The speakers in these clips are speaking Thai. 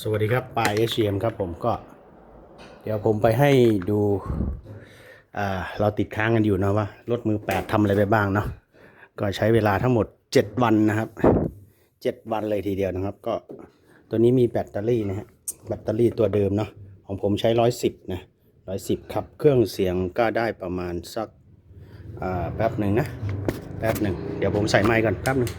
สวัสดีครับปายเอเชียมครับผมก็ เดี๋ยวผมไปให้ดูเราติดค้างกันอยู่นะว่ารถมือแปดทำอะไรไปบ้างเนาะก็ใช้เวลาทั้งหมด 7 วันนะครับ7วันเลยทีเดียวนะครับ ก็ตัวนี้มีแบตเตอรี่นะฮะแบตเตอรี่ตัวเดิมเนาะของผมใช้ร้อยสิบนะร้อยสิบครับเครื่องเสียงก็ได้ประมาณสักแป๊บหนึ่งนะแป๊บหนึ่งเดี๋ยวผมใส่ไมค์ก่อนแป๊บหนึ่ง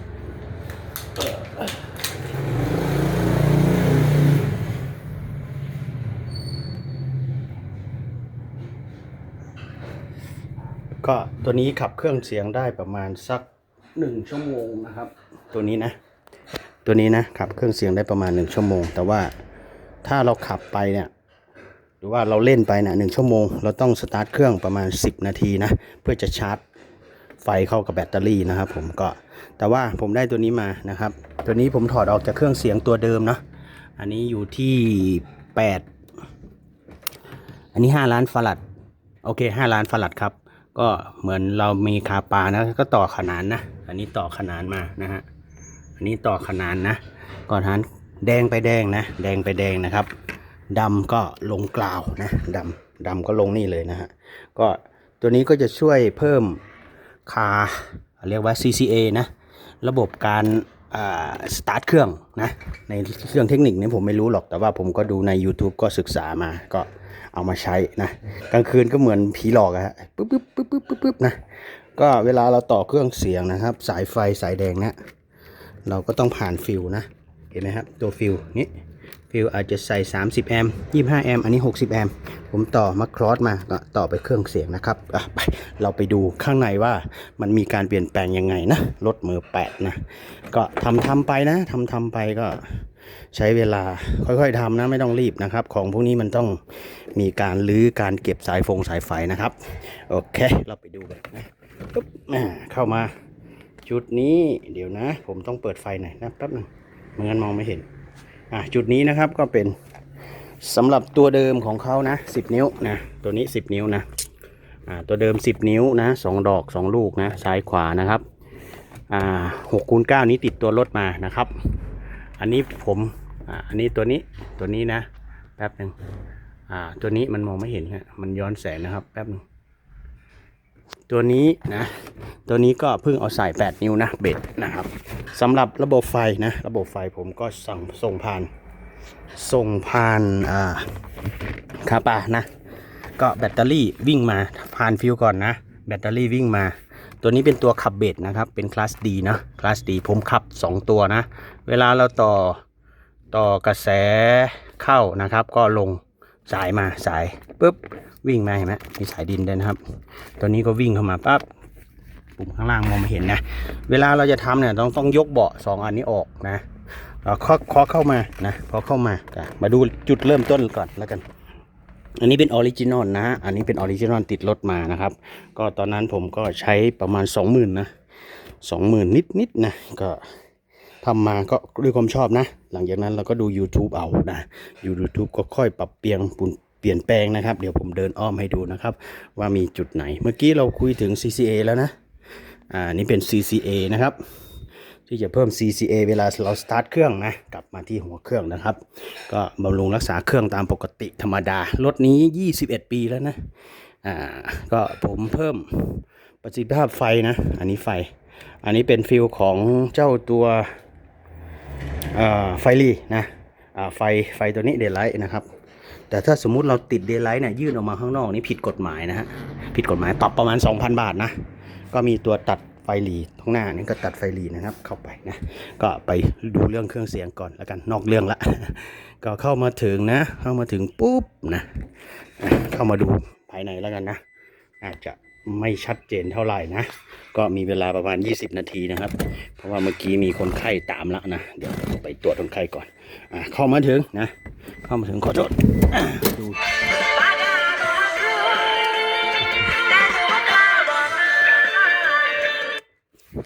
ก็ ตัวนี้ขับเครื่องเสียงได้ประมาณสักหนึ่งชั่วโมงนะครับ ตัวนี้นะ ตัวนี้นะขับเครื่องเสียงได้ประมาณหนึ่งชั่วโมง แต่ว่าถ้าเราขับไปเนี่ยหรือว่าเราเล่นไปเนี่ยหนึ่งชั่วโมง เราต้องสตาร์ทเครื่องประมาณ 10 นาทีนะเพื่อจะชาร์จไฟเข้ากับแบตเตอรี่นะครับผมก็แต่ว่าผมได้ตัวนี้มานะครับ ตัวนี้ผมถอดออกจากเครื่องเสียงตัวเดิมเนาะอันนี้อยู่ที่ 8 อันนี้ 5 ล้านฟารัดโอเค 5 ล้านฟารัดครับ ก็เหมือนเรามีคาปานะก็ต่อขนานนะ อันนี้ต่อขนานมานะฮะอันนี้ต่อขนานนะ ก่อนหันแดงไปแดงนะ แดงไปแดงนะครับดำก็ลงกล่าวนะดำดำก็ลงนี่เลยนะฮะก็ตัวนี้ก็จะช่วยเพิ่มคาเรียกว่า CCA นะ ระบบการ สตาร์ทเครื่องนะในเรื่องเทคนิคนี้ผมไม่รู้หรอกแต่ว่าผมก็ดูใน YouTube ก็ศึกษามาก็เอามาใช้นะกลางคืนก็เหมือนผีหลอกอะฮะปึ๊บปึ๊บปึ๊บปึ๊บปึ๊บปึ๊บนะก็เวลาเราต่อเครื่องเสียงนะครับ สายไฟสายแดงเนะเราก็ต้องผ่านฟิวนะ เห็นไหมครับ ตัวฟิวนี้ ฟิวอาจจะใส่ 30 แอมป์25 แอมป์อันนี้ 60 แอมป์ผมต่อมาครอสมาก็ต่อไปเครื่องเสียงนะครับไปเราไปดูข้างในว่ามันมีการเปลี่ยนแปลงยังไงนะรถมือแปดนะ ก็ทำทำไปนะทำทำไปก็ใช้เวลาค่อยๆทำนะไม่ต้องรีบนะครับ ของพวกนี้มันต้องมีการลื้อการเก็บสายฟงสายไฟนะครับ โอเค เราไปดูกันนะปุ๊บอ่เข้ามาจุดนี้เดี๋ยวนะ ผมต้องเปิดไฟหน่อยนะแป๊บหนึงไม่งั้นมองไม่เห็น จุดนี้นะครับก็เป็นสำหรับตัวเดิมของเขานะ 10 นิ้วนะตัวนี้ 10 นิ้วนะตัวเดิม 10 นิ้วนะสองดอกสองลูกนะซ้ายขวานะครับหกคูณเก้านี้ติดตัวรถมานะครับ อันนี้ผมอ,อันนี้ตัวนี้ตัวนี้นะแป๊บหนึ่งตัวนี้มันมองไม่เห็นฮะมันย้อนแสงนะครับแป๊บหนึ่ง ตัวนี้นะ ตัวนี้ก็เพิ่งเอาใส่8นิ้วนะเบ็ดนะครับสำหรับระบบไฟนะ ระบบไฟผมก็สั่งส่งผ่าน ส่งผ่านอ่าคาปานะ ก็แบตเตอรี่วิ่งมาผ่านฟิวก่อนนะ แบตเตอรี่วิ่งมา ตัวนี้เป็นตัวขับเบสนะครับ เป็นคลาสดีนะคลาสดีผมขับ 2 ตัวนะ เวลาเราต่อต่อกระแสเข้านะครับ ก็ลงสายมาสายปุ๊บ วิ่งมาเห็นไหมมีสายดินด้วยนะครับ ตัวนี้ก็วิ่งเข้ามาปั๊บปุ่มข้างล่างมองไม่เห็นนะ เวลาเราจะทำเนี่ยต้องต้องยกเบาะสองอันนี้ออกนะเราคาะเคาะเข้ามานะพอเข้ามามาดูจุดเริ่มต้นก่อนแล้วกัน อันนี้เป็นออริจินอลนะ อันนี้เป็นออริจินอลติดรถมานะครับ ก็ตอนนั้นผมก็ใช้ประมาณ 20,000นะ20,000 นิดนิดนะก็ทำมาก็ด้วยความชอบนะ หลังจากนั้นเราก็ดู YouTube เอานะ YouTube ก็ค่อยปรับเปลี่ยนปุ่น เปลี่ยนแปลงนะครับ เดี๋ยวผมเดินอ้อมให้ดูนะครับ ว่ามีจุดไหน เมื่อกี้เราคุยถึง CCA แล้วนะ อ่า นี่เป็น CCA นะครับ ที่จะเพิ่ม CCA เวลาเราสตาร์ทเครื่องนะ กลับมาที่หัวเครื่องนะครับ ก็บำรุงรักษาเครื่องตามปกติธรรมดา รถนี้ 21 ปีแล้วนะ อ่า ก็ผมเพิ่มประสิทธิภาพไฟนะ อันนี้ไฟ อันนี้เป็นฟิลของเจ้าตัวอ่าไฟรีนะอ่าไฟไฟตัวนี้เดลไลท์นะครับ แต่ถ้าสมมุติเราติดเดลไลท์เนี่ยยื่นออกมาข้างนอกนี่ผิดกฎหมายนะฮะผิดกฎหมายปรับประมาณ 2,000 บาทนะ ก็มีตัวตัดไฟหลีข้างหน้านี่ก็ตัดไฟหลีนะครับ เข้าไปนะ ก็ไปดูเรื่องเครื่องเสียงก่อนแล้วกันนอกเรื่องละ ก็เข้ามาถึงนะ เข้ามาถึงปุ๊บนะอะเข้ามาดูภายในแล้วกันนะ อาจจะ ไม่ชัดเจนเท่าไหร่นะ ก็มีเวลาประมาณ 20 นาทีนะครับ เพราะว่าเมื่อกี้มีคนไข้ตามแล้วนะ เดี๋ยวไปตรวจคนไข้ก่อนอะเข้ามาถึงนะ เข้ามาถึงขอโทษดู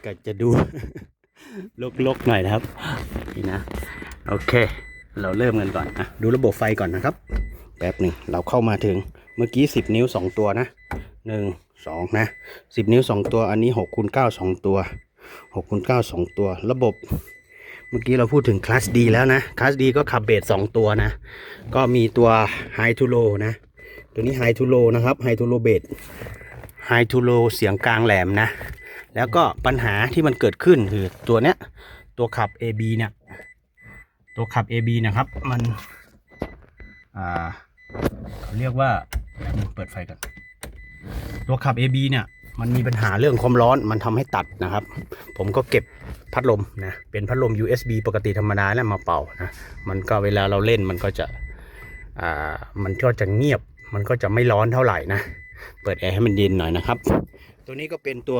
ก็จะดูลกๆหน่อยนะครับนี่นะ โอเค เราเริ่มกันก่อนนะดูระบบไฟก่อนนะครับ แป๊บหนึ่งเราเข้ามาถึงเมื่อกี้ 10 นิ้ว 2 ตัวนะหนึ่ง สองนะ10นิ้ว2ตัวอันนี้6คูณ9 2ตัว6คูณ9 2ตัว ระบบ เมื่อกี้เราพูดถึงคลาสดีแล้วนะคลาสดีก็ขับเบสสองตัวนะ ก็มีตัวไฮทูโลนะ ตัวนี้ไฮทูโลนะครับไฮทูโลเบสไฮทูโลเสียงกลางแหลมนะ แล้วก็ปัญหาที่มันเกิดขึ้นคือตัวเนี้ยตัวขับ AB เนี่ยตัวขับ AB นะครับ มัน อ่า เขาเรียกว่าเปิดไฟกัน ตัวขับ AB เนี่ยมันมีปัญหาเรื่องความร้อนมันทำให้ตัดนะครับ ผมก็เก็บพัดลมนะเป็นพัดลม USB ปกติธรรมดาแล้วมาเป่านะมันก็เวลาเราเล่นมันก็จะอ่ามันก็จะเงียบ มันก็จะไม่ร้อนเท่าไหร่นะเปิดแอร์ให้มันเย็นหน่อยนะครับ ตัวนี้ก็เป็นตัว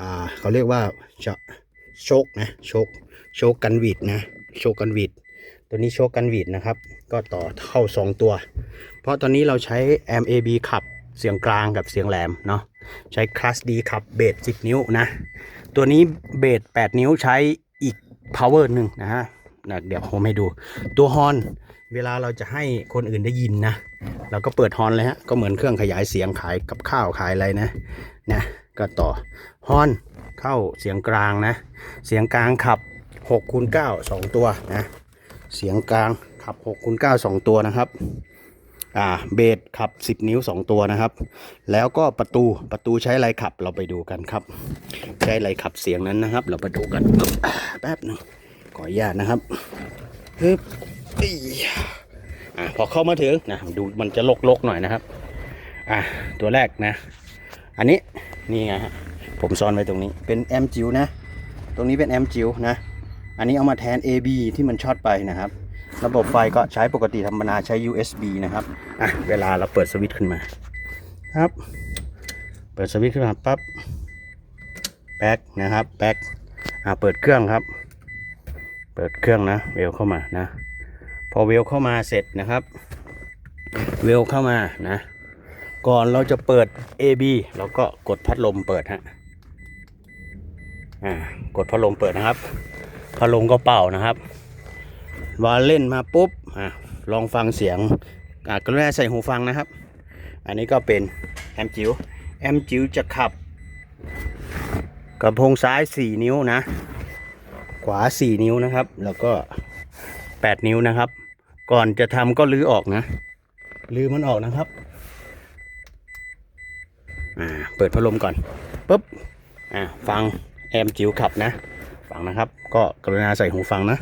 อ่าเขาเรียกว่าจะโชคนะโชคโชคกันวีดนะโชคกันวีดตัวนี้โชคกันวีดนะครับ ก็ต่อเข้า 2 ตัว เพราะตอนนี้เราใช้ MAB ขับ เสียงกลางกับเสียงแหลมเนาะใช้คลาสดีขับเบส10 นิ้วนะ ตัวนี้เบส8 นิ้วใช้อีก power หนึ่งนะฮะนะเดี๋ยวผมให้ดู ตัวฮอนเวลาเราจะให้คนอื่นได้ยินนะเราก็เปิดฮอนเลยฮะก็เหมือนเครื่องขยายเสียงขายกับข้าวขายอะไรนะนะก็ต่อฮอนเข้าเสียงกลางนะ เสียงกลางขับ6คูณ9 2 ตัวนะ เสียงกลางขับ6คูณ9 2 ตัวนะครับ อ่าเบสขับ 10 นิ้ว 2 ตัวนะครับ แล้วก็ประตูประตูใช้อะไรขับเราไปดูกันครับ ใช้อะไรขับเสียงนั้นนะครับ เราไปดูกันแป๊บหนึงขออนุญาตนะครับปึ๊บอีอ่าพอเข้ามาถึงนะดูมันจะลกๆหน่อยนะครับ อ่าตัวแรกนะ อันนี้นี่ไงฮะผมซ่อนไว้ตรงนี้เป็นแอมจิวนะ ตรงนี้เป็นแอมจิวนะ อันนี้เอามาแทน AB ที่มันช็อตไปนะครับ ระบบไฟก็ใช้ปกติธรรมดาใช้ USB นะครับอะเวลาเราเปิดสวิตช์ขึ้นมาครับ เปิดสวิตช์ขึ้นมาปั๊บแป๊กนะครับแป๊กอะเปิดเครื่องครับ เปิดเครื่องนะเวลเข้ามานะ พอเวลเข้ามาเสร็จนะครับ เวลเข้ามานะ ก่อนเราจะเปิด AB เราก็กดพัดลมเปิดฮะอ่ากดพัดลมเปิดนะครับพัดลมก็เป่านะครับ วาเล่นมาปุ๊บอะลองฟังเสียงกรุณาใส่หูฟังนะครับ อันนี้ก็เป็นแอมจิ๋วแอมจิ๋วจะขับกระโปรงซ้าย 4 นิ้วนะ ขวา 4 นิ้วนะครับ แล้วก็ 8 นิ้วนะครับ ก่อนจะทำก็ลื้อออกนะลื้อมันออกนะครับอ่าเปิดพัดลมก่อนปุ๊บอ่าฟังแอมจิ๋วขับนะ ฟังนะครับ ก็กรุณาใส่หูฟังนะ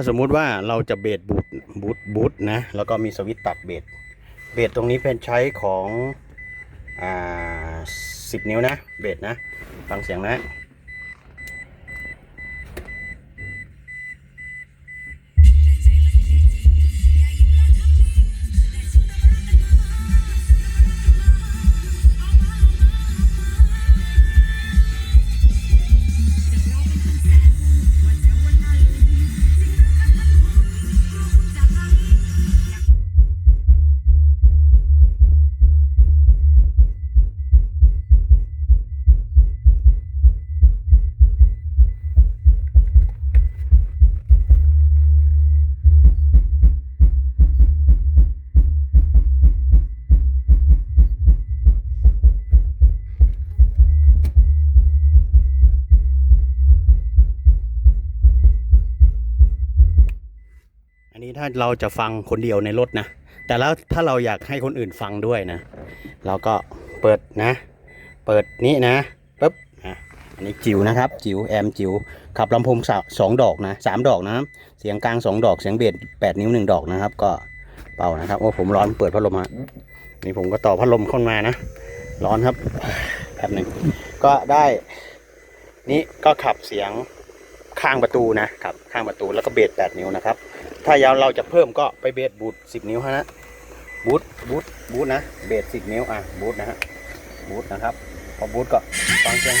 าสมมุติว่าเราจะเบดบูทบูทบูทนะ แล้วก็มีสวิตตัดเบดเบดตรงนี้เป็นใช้ของอ่าสิบนิ้วนะ เบดนะ ฟังเสียงนะ ถ้าเราจะฟังคนเดียวในรถนะ แต่แล้วถ้าเราอยากให้คนอื่นฟังด้วยนะ เราก็เปิดนะ เปิดนี้นะปุ๊บอะอันนี้จิ๋วนะครับ จิ๋วแอมจิ๋วขับลำโพงสาสองดอกนะสามดอกนะเสียงกลางสองดอกเสียงเบสแปดนิ้วหนึ่งดอกนะครับ ก็เป่านะครับโอ้ผมร้อนเปิดพัดลมฮะนี่ผมก็ต่อพัดลมเข้ามานะ ร้อนครับแป๊บหนึ่งก็ได้นี่ก็ขับเสียงข้างประตูนะครับ ข้างประตูแล้วก็เบสแปดนิ้วนะครับ ถ้ายาวเราจะเพิ่มก็ไปเบสบูทสิบนิ้วฮะนะบูทบูทบูทนะ เบสสิบนิ้วอะบูทนะฮะบูทนะครับ พอบูทก็ฟังเสียง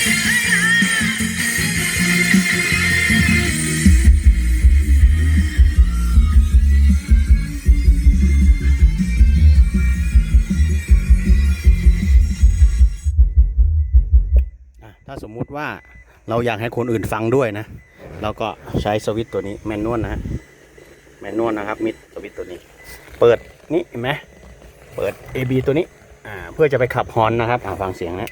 ติว่าเราอยากให้คนอื่นฟังด้วยนะ เราก็ใช้สวิตตัวนี้แมนนวลนะฮะ แมนนวลนะครับ มิดสวิตตัวนี้ เปิดนี่เห็นไหมเปิด AB ตัวนี้ อ่า เพื่อจะไปขับฮอนนะครับ อ่าฟังเสียงนะ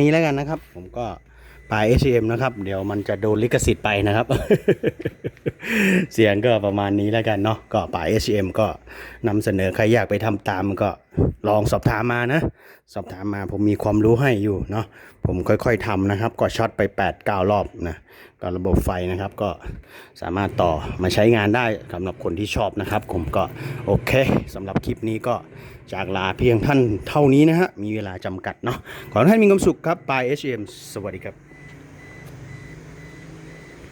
นี้แล้วกันนะครับ ผมก็ปลาย HM นะครับ เดี๋ยวมันจะโดนลิขสิทธิ์ไปนะครับเสียงก็ประมาณนี้แล้วกันเนาะก็ปลาย HM ก็นำเสนอใครอยากไปทำตามก็ลองสอบถามมานะ สอบถามมาผมมีความรู้ให้อยู่เนาะผมค่อยๆทำนะครับ ก็ช็อตไป 8 9 รอบนะก็ระบบไฟนะครับก็สามารถต่อมาใช้งานได้สำหรับคนที่ชอบนะครับ ผมก็โอเคสำหรับคลิปนี้ก็จากลาเพียงท่านเท่านี้นะฮะมีเวลาจำกัดเนาะขอให้ท่านมีความสุขครับปาย HM สวัสดีครับ